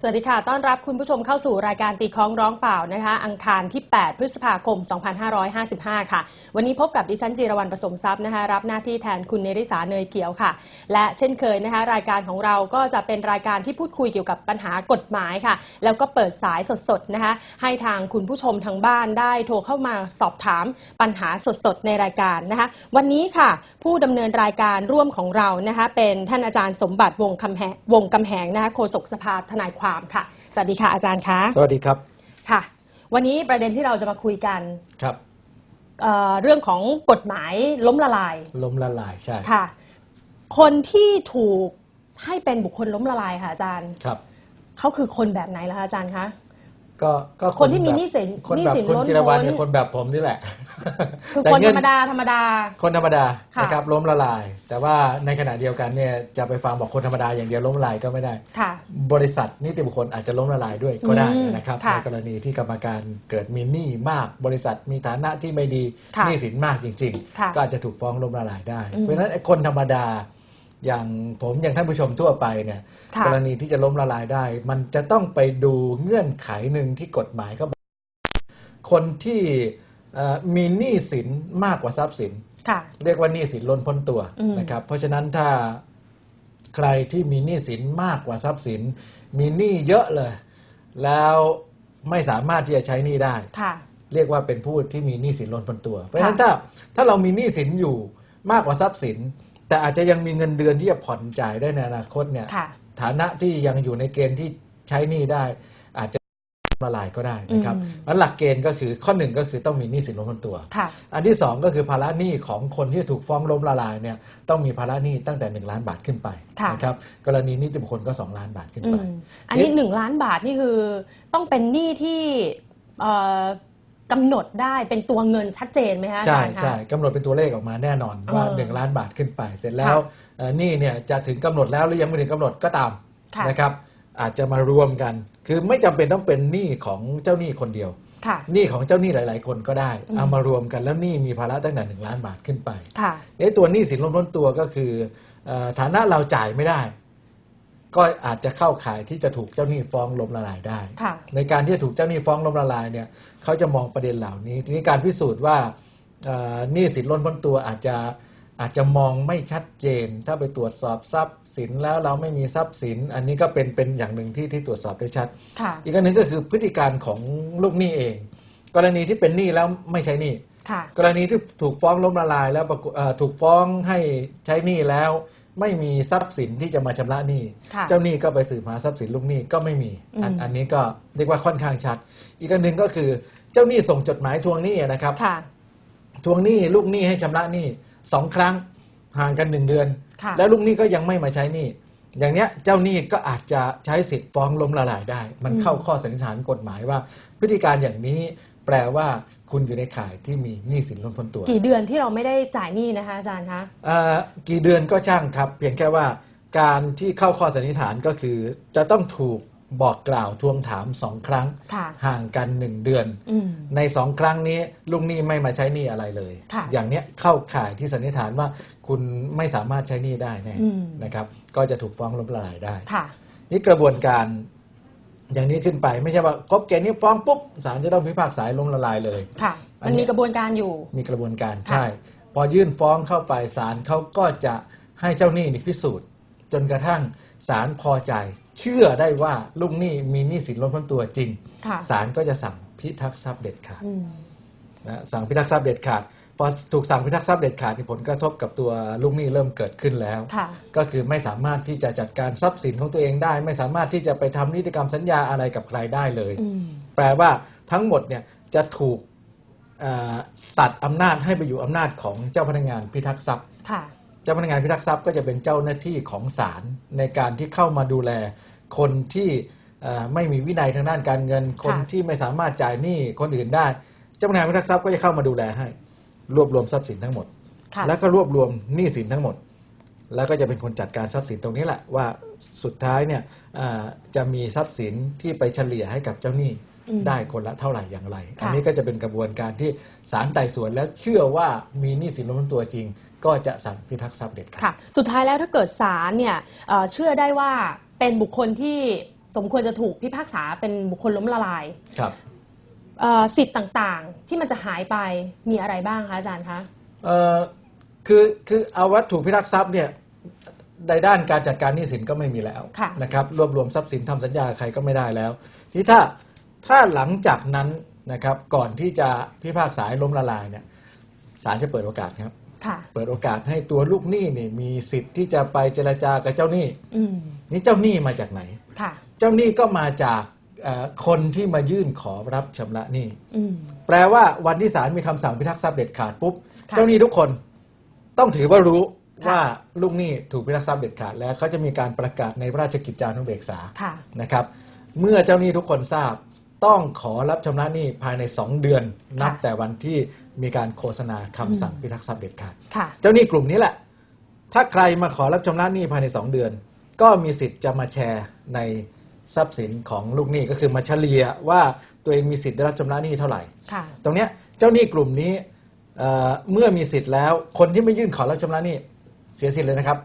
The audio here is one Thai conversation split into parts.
สวัสดีค่ะ ต้อนรับคุณผู้ชมเข้าสู่รายการตีคล้องร้องเปล่านะคะ อังคารที่ 8 พฤษภาคม 2555 ค่ะ วันนี้พบกับดิฉันจีรวรรณผสมทรัพย์นะคะ รับหน้าที่แทนคุณเนริสาเนยเขียวค่ะ และเช่นเคยนะคะ รายการของเราก็จะเป็นรายการที่พูดคุยเกี่ยวกับปัญหากฎหมายค่ะ แล้วก็เปิดสายสดๆนะคะ ให้ทางคุณผู้ชมทางบ้านได้โทรเข้ามาสอบถามปัญหาสดๆในรายการนะคะ วันนี้ค่ะ ผู้ดำเนินรายการร่วมของเรานะคะ เป็นท่านอาจารย์สมบัติวงคำแหงวงกำแหงนะคะโฆษกสภาทนายความค่ะ สวัสดีค่ะอาจารย์คะสวัสดีครับค่ะ วันนี้ประเด็นที่เราจะมาคุยกันครับเอ่อเรื่องของกฎหมายล้มละลายล้มละลายใช่ค่ะ คนที่ถูกให้เป็นบุคคลล้มละลายค่ะอาจารย์ครับเขาคือคนแบบไหนล่ะคะอาจารย์คะ ก็ก็คนที่มีแบบหนี้สินคนหนี้แบบสินคุณล้นจิรวรรณพ้นเนี่ยคนแบบผมนี่แหละ คือแต่คนเงื่ธรรมดาธรรมดา คนธรรมดาค่ะ นะครับล้มละลาย แต่ว่าในขณะเดียวกันเนี่ยจะไปฟังบอกคนธรรมดาอย่างเดียวล้มละลายก็ไม่ได้ ค่ะ บริษัทนิติบุคคลอาจจะล้มละลายด้วยก็ได้อืมนะครับค่ะในกรณีที่กรรมการเกิดมีหนี้มาก บริษัทมีฐานะที่ไม่ดีค่ะหนี้สินมากจริง ค่ะๆ ก็อาจจะถูกฟ้องล้มละลายได้ อืม เพราะฉะนั้นไอ้คนธรรมดา อย่างผมอย่างท่านผู้ชมทั่วไปเนี่ยค่ะ กรณีที่จะล้มละลายได้ มันจะต้องไปดูเงื่อนไขหนึ่งที่กฎหมายเขาบอกคนที่เอ่อมีหนี้สินมากกว่าทรัพย์สิน ค่ะ เรียกว่าหนี้สินล้นพ้นตัวอืม นะครับ เพราะฉะนั้นถ้าใครที่มีหนี้สินมากกว่าทรัพย์สิน มีหนี้เยอะเลย แล้วไม่สามารถที่จะใช้หนี้ได้ ค่ะ เรียกว่าเป็นผู้ที่มีหนี้สินล้นพ้นตัว เพราะฉะนั้นถ้าถ้าเรามีหนี้สินอยู่มากกว่าทรัพย์สิน แต่อาจจะยังมีเงินเดือนที่จะผ่อนจ่ายได้ในอนาคตเนี่ยค่ะ ฐานะที่ยังอยู่ในเกณฑ์ที่ใช้หนี้ได้ อาจจะละลายก็ได้นะครับอืม มันหลักเกณฑ์ก็คือข้อหนึ่งก็คือต้องมีหนี้สินล้นพ้นตัว ค่ะ อันที่สองก็คือภาระหนี้ของคนที่ถูกฟ้องล้มละลายเนี่ยต้องมีภาระหนี้ตั้งแต่ 1 ล้านบาทขึ้นไปค่ะ นะครับกรณีนิติบุคคลก็ 2 ล้านบาทขึ้นอืไป มอันนี้หนึ่งล้านบาทนี่คือ ต้องเป็นหนี้ที่เอ่อ กำหนดได้เป็นตัวเงินชัดเจนไหมคะอาใช่จารย์คะใช่กำหนดเป็นตัวเลขออกมาแน่นอนว่าเออ1ล้านบาทขึ้นไป เสร็จแล้วค่ะเอ่อหนี้เนี่ยจะถึงกำหนดแล้วหรือยังไม่ถึงกำหนดก็ตามค่ะนะครับ อาจจะมารวมกัน คือไม่จำเป็นต้องเป็นหนี้ของเจ้าหนี้คนเดียวค่ะหนี้ของเจ้าหนี้หลาย ๆ คนก็ได้อืมเอามารวมกันแล้วหนี้มีภาระตั้งแต่หนึ่งล้านบาทขึ้นไปค่ะไอ้ตัวหนี้สินล้นพ้นตัวก็คือเออฐานะเราจ่ายไม่ได้ ก็อาจจะเข้าข่ายที่จะถูกเจ้าหนี้ฟ้องล้มละลายได้ ค่ะ ในการที่จะถูกเจ้าหนี้ฟ้องล้มละลายเนี่ยเขาจะมองประเด็นเหล่านี้ ทีนี้การพิสูจน์ว่าเอ่อหนี้สินล้นพ้นตัวอาจจะอาจจะมองไม่ชัดเจน ถ้าไปตรวจสอบทรัพย์สินแล้วเราไม่มีทรัพย์สิน อันนี้ก็เป็นเป็นอย่างหนึ่งที่ที่ตรวจสอบได้ชัด ค่ะ อีกอันหนึ่งก็คือพฤติการของลูกหนี้เอง กรณีที่เป็นหนี้แล้วไม่ใช้หนี้ ค่ะ กรณีที่ถูกฟ้องล้มละลาย แล้วปรากฏเอ่อถูกฟ้องให้ใช้หนี้แล้ว ไม่มีทรัพย์สินที่จะมาชำระหนี้ ค่ะเจ้าหนี้ก็ไปสืบหาทรัพย์สินลูกหนี้ก็ไม่มีอันอืม อันนี้ก็เรียกว่าค่อนข้างชัด อีกอันหนึ่งก็คือเจ้าหนี้ส่งจดหมายทวงหนี้นะครับ ค่ะ ทวงหนี้ลูกหนี้ให้ชำระหนี้สองครั้งห่างกันหนึ่งเดือน ค่ะ แล้วลูกหนี้ก็ยังไม่มาใช้หนี้อย่างเนี้ยเจ้าหนี้ก็อาจจะใช้สิทธิ์ฟ้องล้มละลายได้ มันอืมเข้าข้อสันนิษฐานกฎหมายว่า พฤติการอย่างนี้ แปลว่าคุณอยู่ในข่ายที่มีหนี้สินล้นพ้นตัวกี่เดือนที่เราไม่ได้จ่ายหนี้นะคะอาจารย์คะเอ่อกี่เดือนก็ช่างครับ เพียงแค่ว่าการที่เข้าข้อสันนิษฐานก็คือ จะต้องถูกบอกกล่าวทวงถามสองครั้ง ค่ะ ห่างกันหนึ่งเดือน อืม ในสองครั้งนี้ลุงหนี้ไม่มาใช้หนี้อะไรเลย ค่ะ อย่างเนี้ยเข้าข่ายที่สันนิษฐานว่าคุณไม่สามารถใช้หนี้ได้แน่อืมนะครับ ก็จะถูกฟ้องล้มละลายได้ ค่ะ นี่กระบวนการ อย่างนี้ขึ้นไปไม่ใช่ว่าครบเกณฑ์นี้ฟ้องปุ๊บศาลจะต้องพิพากษาให้ล้มละลายเลยค่ะอัมันนนี้มีกระบวนการอยู่มีกระบวนการค่ะใช่ พอยื่นฟ้องเข้าไปศาลเขาก็จะให้เจ้าหนี้นี่พิสูจน์ จนกระทั่งศาลพอใจ เชื่อได้ว่าลูกหนี้มีหนี้สินล้นพ้นตัวจริงค่ะศาลก็จะสั่งพิทักษ์ทรัพย์เด็ดขาดอืมนะสั่งพิทักษ์ทรัพย์เด็ดขาด พอถูกสั่งพิทักษ์ทรัพย์เด็ดขาดมีผลกระทบกับตัวลูกหนี้เริ่มเกิดขึ้นแล้ว ค่ะ ก็คือไม่สามารถที่จะจัดการทรัพย์สินของตัวเองได้ ไม่สามารถที่จะไปทำนิติกรรมสัญญาอะไรกับใครได้เลย อืม แปลว่าทั้งหมดเนี่ยจะถูกเอ่อตัดอำนาจให้ไปอยู่อำนาจของเจ้าพนักงานพิทักษ์ทรัพย์ ค่ะ เจ้าพนักงานพิทักษ์ทรัพย์ก็จะเป็นเจ้าหน้าที่ของศาลในการที่เข้ามาดูแล คนที่เอ่อไม่มีวินัยทางด้านการเงิน คนที่ไม่สามารถจ่ายหนี้คนอื่นได้ เจ้าพนักงานพิทักษ์ทรัพย์ก็จะเข้ามาดูแลให้ รวบรวมทรัพย์สินทั้งหมด ค่ะ แล้วก็รวบรวมหนี้สินทั้งหมด แล้วก็จะเป็นคนจัดการทรัพย์สินตรงนี้แหละว่าสุดท้ายเนี่ยเอ่อจะมีทรัพย์สินที่ไปเฉลี่ยให้กับเจ้าหนี้อืมได้คนละเท่าไหร่อย่างไร ค่ะ อันนี้ก็จะเป็นกระบวนการที่ศาลไต่สวนแล้วเชื่อว่ามีหนี้สินล้นตัวจริง ก็จะสั่งพิทักษ์ทรัพย์เด็ดขาด ค่ะ สุดท้ายแล้วถ้าเกิดศาลเนี่ยเอ่อเชื่อได้ว่าเป็นบุคคลที่สมควรจะถูกพิพากษาเป็นบุคคลล้มละลาย ครับเอ่อ สิทธิ์ต่างๆ ที่มันจะหายไปมีอะไรบ้างคะอาจารย์คะเอ่อคือคือเอาวัตถุพิทักษ์ทรัพย์เนี่ยในด้านการจัดการหนี้สินก็ไม่มีแล้วค่ะนะครับรวบรวมทรัพย์สินทำสัญญากับใครก็ไม่ได้แล้วที่ถ้าถ้าหลังจากนั้นนะครับก่อนที่จะพิพากษาให้ล้มละลายเนี่ยศาลจะเปิดโอกาสครับค่ะเปิดโอกาสให้ตัวลูกหนี้เนี่ยมีสิทธิ์ที่จะไปเจรจากับเจ้าหนี้อืมนี่เจ้าหนี้มาจากไหนค่ะเจ้าหนี้ก็มาจากเอ่อ คนที่มายื่นขอรับชำระหนี้อืมแปลว่าวันที่ศาลมีคำสั่งพิทักษ์ทรัพย์เด็ดขาดปุ๊บค่ะเจ้าหนี้ทุกคนต้องถือว่ารู้ค่ะว่าลูกหนี้ถูกพิทักษ์ทรัพย์เด็ดขาดแล้วเขาจะมีการประกาศในพระราชกิจจานุเบกษาค่ะนะครับ เมื่อเจ้าหนี้ทุกคนทราบ ต้องขอรับชำระหนี้ภายใน 2 เดือน นับแต่วันที่มีการโฆษณาคำสั่งพิทักษ์ทรัพย์เด็ดขาดค่ะเจ้าหนี้กลุ่มนี้แหละ ถ้าใครมาขอรับชำระหนี้ภายใน 2 เดือน ก็มีสิทธิ์จะมาแชร์ใน ทรัพย์สินของลูกหนี้ก็คือมาเฉลี่ยว่าตัวเองมีสิทธิ์ได้รับชำระหนี้เท่าไหร่ ค่ะ ตรงเนี้ยเจ้าหนี้กลุ่มนี้เอ่อเมื่อมีสิทธิ์แล้ว คนที่ไม่ยื่นขอรับชำระหนี้เสียสิทธิ์เลยนะครับ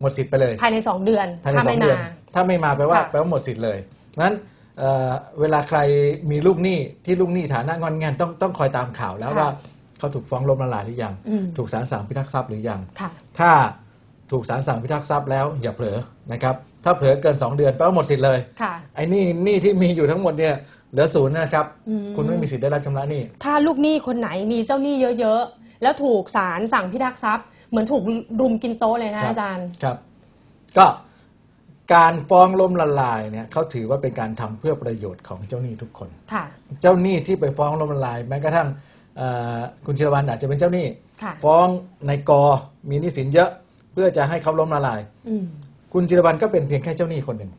หมดสิทธิ์ไปเลย ภายใน 2 เดือนภายในถ้าสอไม่งเดือนมาถ้าไม่มาแปลว่าค่ะ แปลว่าหมดสิทธิ์เลยนั้นเอ่อเวลาใครมีลูกหนี้ที่ลูกหนี้ฐานะงอนแงนต้องต้องคอยตามข่าวแล้วว่าเขาถูกฟ้องล้มละลายหรือยัง อืม ถูกศาลสั่งพิทักษ์ทรัพย์หรือยัง ค่ะ ถ้า ถูกศาลสั่งพิทักษ์ทรัพย์แล้วอย่าเผลอนะครับถ้าเผลอเกิน 2 เดือนแปลว่าหมดสิทธิ์เลยค่ะ ไอ้หนี่นี่ที่มีอยู่ทั้งหมดเนี่ยเหลือศูนย์นะครับอืม คุณไม่มีสิทธิ์ได้รับชำระหนี้ ถ้าลูกหนี้คนไหนมีเจ้าหนี้เยอะๆ แล้วถูกศาลสั่งพิทักษ์ทรัพย์ เหมือนถูกรุมกินโต๊ะเลยนะ ครับ อาจารย์ ครับก็การฟ้องล้มละลายเนี่ยเขาถือว่าเป็นการทำเพื่อประโยชน์ของเจ้าหนี้ทุกคน ค่ะ เจ้าหนี้ที่ไปฟ้องล้มละลาย แม้กระทั่งเอ่อคุณชิรวรรณอาจจะเป็นเจ้าหนี้ ค่ะ ฟ้องในกอมีหนี้สินเยอะ เพื่อจะให้เขาล้มละลาย อืม คุณจิรวรรณก็เป็นเพียงแค่เจ้าหนี้คนหนึ่ง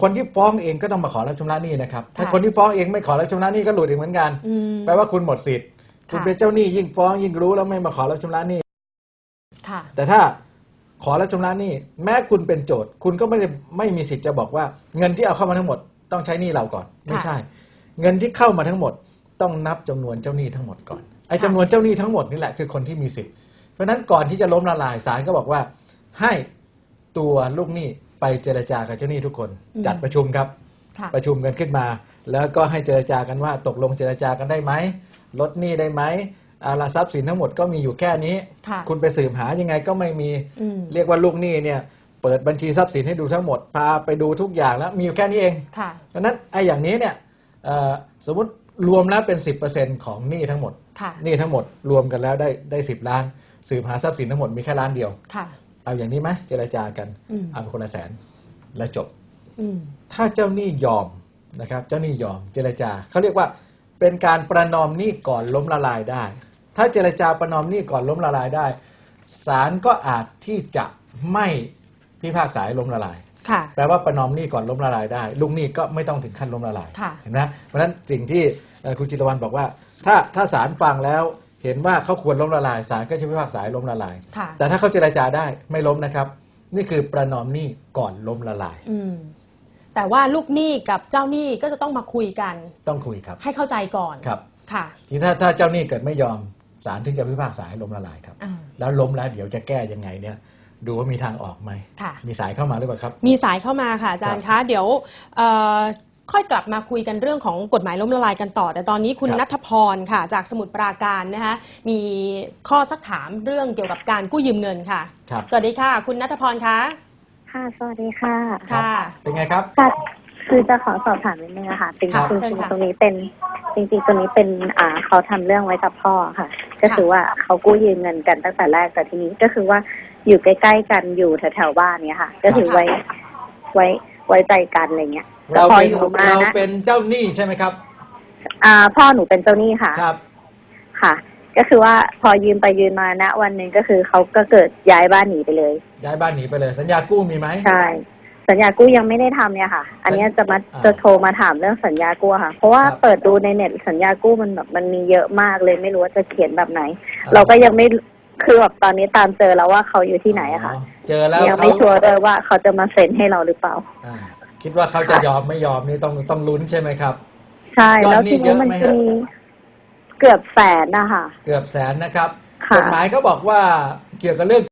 คนที่ฟ้องเองก็ต้องมาขอรับชำระหนี้นะครับ ถ้าค่ะ คนที่ฟ้องเองไม่ขอรับชำระหนี้ก็หลุดอีกเหมือนกัน อืม แปลว่าคุณหมดสิทธิ์ คุณค่ะเป็นเจ้าหนี้ยิ่งฟ้องยิ่งรู้แล้วไม่มาขอรับชำระหนี้ ค่ะ แต่ถ้าขอรับชำระหนี้แม้คุณเป็นโจทย์ คุณก็ไม่ได้ไม่มีสิทธิ์จะบอกว่า เงินที่เอาเข้ามาทั้งหมดต้องใช้หนี้เราก่อน ไม่ใช่ เงินที่เข้ามาทั้งหมด ต้องนับจำนวนเจ้าหนี้ทั้งหมดก่อนไอ้จำนวนเจ้าหนี้ทั้งหมดนี่แหละคือคนที่มีสิทธิ์เพราะฉะนั้นก่อนที่จะล้มละลายศาลก็บอกว่า ให้ตัวลูกหนี้ไปเจรจากับเจ้าหนี้ทุกคน อืม จัดประชุมครับ ค่ะ ประชุมกันขึ้นมา แล้วก็ให้เจรจากันว่าตกลงเจรจากันได้ไหมลดหนี้ได้ไหมอาละทรัพย์สินทั้งหมดก็มีอยู่แค่นี้ ค่ะคุณไปสืบหายังไงก็ไม่มี อืม เรียกว่าลูกหนี้เนี่ยเปิดบัญชีทรัพย์สินให้ดูทั้งหมด พาไปดูทุกอย่างแล้วมีอยู่แค่นี้เอง ค่ะเพราะฉะนั้นไอ้อย่างนี้เนี่ยเอ่อสมมติรวมแล้วเป็น 10%ของหนี้ทั้งหมดค่ะ หนี้ทั้งหมดรวมกันแล้วได้ได้สิล้าน สืบหาทรัพย์สินทั้งหมดมีแค่ล้านเดียว ค่ะ เอาอย่างนี้ไหมเจรจากันอืมเอาไปคนละแสนแล้วจบอืมถ้าเจ้าหนี้ยอมนะครับ เจ้าหนี้ยอมเจรจาเขาเรียกว่าเป็นการประนอมหนี้ก่อนล้มละลายได้ ถ้าเจรจาประนอมหนี้ก่อนล้มละลายได้ศาลก็อาจที่จะไม่พิพากษาให้ล้มละลายค่ะแปลว่าประนอมหนี้ก่อนล้มละลายได้ลูกหนี้ก็ไม่ต้องถึงขั้นล้มละลายค่ะเห็นไหมเพราะฉะนั้นสิ่งที่เอ่อคุณจิตรวันบอกว่า ถ้าถ้าศาลฟังแล้ว เห็นว่าเขาควรล้มละลายศาลก็จะพิพากษาให้ล้มละลายค่ะแต่ถ้าเขาเจรจาได้ไม่ล้มนะครับ นี่คือประนอมหนี้ก่อนล้มละลายอืมแต่ว่าลูกหนี้กับเจ้าหนี้ก็จะต้องมาคุยกัน ต้องคุยครับ ให้เข้าใจก่อนครับค่ะ ทีนี้ถ้าถ้าเจ้าหนี้เกิดไม่ยอมศาลถึงจะพิพากษาให้ล้มละลายครับอ่าแล้วล้มแล้วเดี๋ยวจะแก้ยังไงเนี่ยดูว่ามีทางออกไหมค่ะมีสายเข้ามาหรือเปล่าครับ มีสายเข้ามาค่ะอาจารย์คะ เดี๋ยวเอ่อ ค่อยกลับมาคุยกันเรื่องของกฎหมายล้มละลายกันต่อ แต่ตอนนี้คุณครับ นัทพรค่ะ จากสมุทรปราการนะคะมีข้อสักถามเรื่องเกี่ยวกับการกู้ยืมเงินค่ะ ครับ สวัสดีค่ะ คุณนัทพรคะ ค่ะ สวัสดีค่ะค่ะ เป็นไงครับ ค่ะคือจะขอสอบถามนิดนึงอะค่ะจริงครับๆจริงเชิญค่ะ ๆตรงนี้เป็นจริงๆตรงนี้เป็นอ่าเขาทำเรื่องไว้กับพ่อค่ะ ก็คือว่าเขากู้ยืมเงินกันตั้งแต่แรกแต่ทีนี้ก็คือว่าอยู่ใกล้ๆกันอยู่แถวๆบ้านเนี้ยค่ะ ก็คือไว้ไว้ไว้ใจกันอะไรเงี้ยแต่ เราพอเป็นอยู่มาเรานะเป็นเจ้าหนี้ใช่ไหมครับ อ่าพ่อหนูเป็นเจ้าหนี้ค่ะ ครับ ค่ะ ก็คือว่าพอยืมไปยืมมาณวันหนึ่งก็คือเขาก็เกิดย้ายบ้านหนีไปเลย ย้ายบ้านหนีไปเลย สัญญากู้มีไหม ใช่ สัญญากู้ยังไม่ได้ทำเนี่ยค่ะ อันเนี้ยจะมาอ่าจะโทรมาถามเรื่องสัญญากู้ค่ะ เพราะว่าครับ เปิดดูในเน็ตสัญญากู้มันแบบมันมีเยอะมากเลยไม่รู้ว่าจะเขียนแบบไหนอ่าเราก็ยังไม่คือแบบตอนนี้ตามเจอแล้วว่าเขาอยู่ที่ไหนอะค่ะอ๋อเจอแล้วยังเขาไม่ชัวร์เลยว่าเขาจะมาเซ็นให้เราหรือเปล่า อ่า คิดว่าเขาจะยอมไม่ยอมนี่ต้องต้องลุ้นใช่ไหมครับใช่ยอดแล้วหนี้ทีเยนี้อะมันไหมจะฮะมีเกือบแสนนะคะเกือบแสนนะครับค่ะกฎหมายก็บอกว่าเกี่ยวกับเรื่อง